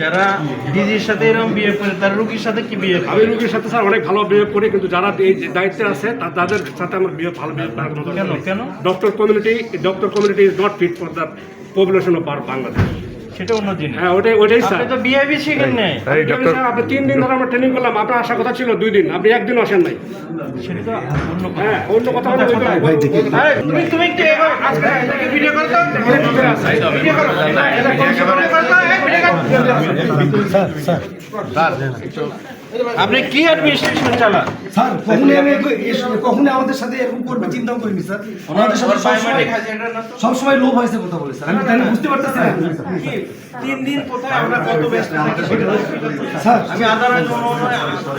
যারা ডিজির সাথে এরকম বিয়ে করে তার রুগীর সাথে কি বিয়ে? আমি রোগীর সাথে স্যার অনেক ভালো করি কিন্তু যারা এই দায়িত্বে আছে তাদের সাথে আমার বিয়ে ভালো বিহেভ কেন কেন? Doctor community doctor community is not fit for the population of our Bangladesh সেটা অন্য জিনিস হ্যাঁ ওটাই ওটাই স্যার আপনি তো বিহেভি শিখেন নাই আপনি তিন দিন ধরে আমরা ট্রেনিং করলাম আপনার আসার কথা ছিল দুই দিন আপনি একদিন আসেন নাই সেটা তো অন্য কথা হ্যাঁ অন্য কথা বলে ওই- ওই- ওই- আরে, তুমি তুমি একটু আজকে ভিডিও করো তো ভিডিও করো ভিডিও করো এই, ভিডিও করো। আপনি কি অ্যাডমিনিস্ট্রেশন চালান? স্যার কখনই আমি এ- আমাদের সাথে এরকম করবে চিন্তাও করিনি স্যার। আমাদের সাথে সবসময় সবসময় লোভ হয়েছে কথা বলে স্যার। আমি তাই বুঝতে পারতেছি না কি? তিন দিন কোথায় আমরা কত ব্যস্ত থাকি সেটা স্যার আমি আদারাইজ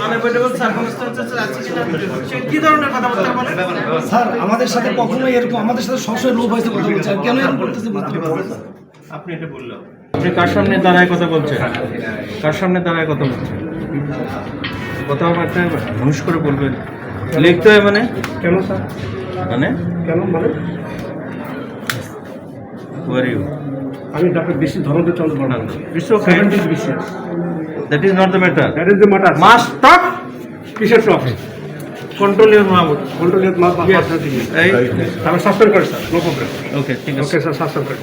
আনএভয়েডেবল সার্কামস্টেন্সেস আছি কিনা সে কি ধরনের কথাবার্তা বলে? স্যার আমাদের সাথে কখনোই এরকম আমাদের সাথে সবসময় লোভ হয়েছে কথা বলছে। কেন এরকম করতেছে বুঝতে পারতেছি না। আপনি এটা বললেন। আপনি কার সামনে দাঁড়ায় কথা বলছেন? কার সামনে দাঁড়ায় কথা বলছেন? কথাবার্তা হুঁশ করে বলবেন। লিখতে হয় মানে? কেন স্যার? মানে? কেন মানে? ইউ আমি doctor বিশি Dharmadeb Chandra Barman It's okay. Seventies BCS that is not the matter that is the matter must stop কিসের shop control your mouth control মা এই আমি সাসপেন্ড করি স্যার নো প্রবলেম ওকে ঠিক আছে। ওকে স্যার সাসপেন্ড করি।